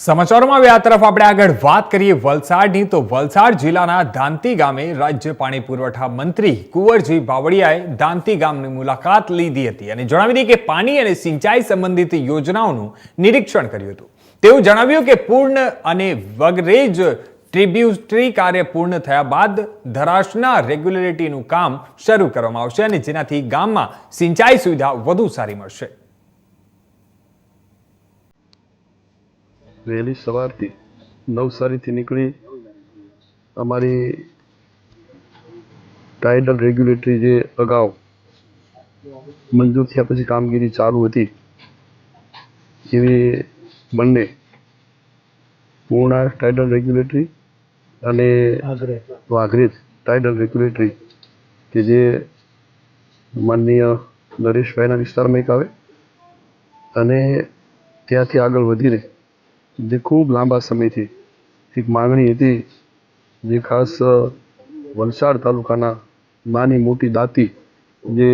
સમાચારોમાં આ તરફ આપણે આગળ વાત કરીએ વલસાડની. તો વલસાડ જિલ્લાના દાંતી ગામે રાજ્ય પાણી પુરવઠા મંત્રી કુંવરજી બાવળિયાએ દાંતી ગામની મુલાકાત લીધી હતી અને જણાવી હતી કે પાણી અને સિંચાઈ સંબંધિત યોજનાઓનું નિરીક્ષણ કર્યું હતું. તેવું જણાવ્યું કે પૂર્ણ અને વગરેજ ટ્રિબ્યુટરી કાર્ય પૂર્ણ થયા બાદ ધરાશના રેગ્યુલેટરીનું કામ શરૂ કરવામાં આવશે અને જેનાથી ગામમાં સિંચાઈ સુવિધા વધુ સારી મળશે. વહેલી સવારથી નવસારીથી નીકળી અમારી ટાઇડલ રેગ્યુલેટરી જે અગાઉ મંજૂર થયા પછી કામગીરી ચાલુ હતી એવી બંને પૂર્ણા ટાઇડલ રેગ્યુલેટરી અને વાઘરેજ ટાઇડલ રેગ્યુલેટરી કે જે માનનીય નરેશભાઈના વિસ્તારમાં એક આવે અને ત્યાંથી આગળ વધીને જે ખૂબ લાંબા સમયથી એક માગણી હતી, જે ખાસ વલસાડ તાલુકાના નાની મોટી દાંતી જે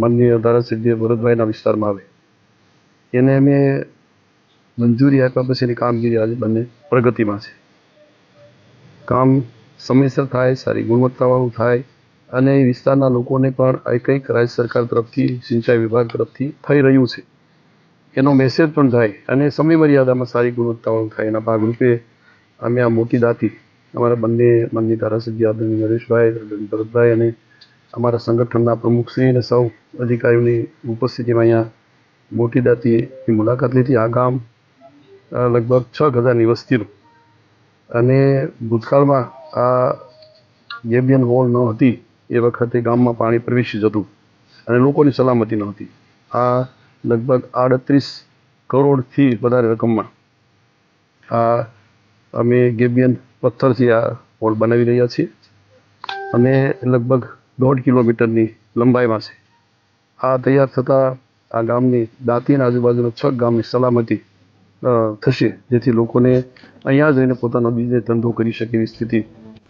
માનનીય ધારાસભ્ય ભરતભાઈના વિસ્તારમાં આવે. એને અમે મંજૂરી આપ્યા પછી એની કામગીરી આજે બંને પ્રગતિમાં છે. કામ સમયસર થાય, સારી ગુણવત્તાવાળું થાય અને એ વિસ્તારના લોકોને પણ આ કંઈક રાજ્ય સરકાર તરફથી, સિંચાઈ વિભાગ તરફથી થઈ રહ્યું છે. એનો મેસેજ પણ થાય અને સમય મર્યાદામાં સારી ગુણવત્તાવાળું થાય એના ભાગરૂપે અમે આ મોટી દાતી, અમારા બંને માનની ધારાસભ્ય આદરણીય નરેશભાઈ, આદરણીય ભરતભાઈ અને અમારા સંગઠનના પ્રમુખશ્રી અને સૌ અધિકારીઓની ઉપસ્થિતિમાં અહીંયા મોટી દાતીની મુલાકાત લીધી. આ ગામ લગભગ છ હજારની વસ્તીનું. અને ભૂતકાળમાં આ ગેબિયન વોલ ન હતી, એ વખતે ગામમાં પાણી પ્રવેશી જતું અને લોકોની સલામતી ન હતી. આ લગભગ આડત્રીસ કરોડથી વધારે રકમમાં. આ અમે ગેબિયન પથ્થરથી આ પોલ બનાવી રહ્યા છીએ. અને લગભગ દોઢ કિલોમીટરની લંબાઈમાં છે. આ તૈયાર થતાં આ ગામની દાંતીના આજુબાજુના છ ગામની સલામતી થશે, જેથી લોકોને અહીંયા જ રહીને પોતાનો બિઝનેસ ધંધો કરી શકે એવી સ્થિતિ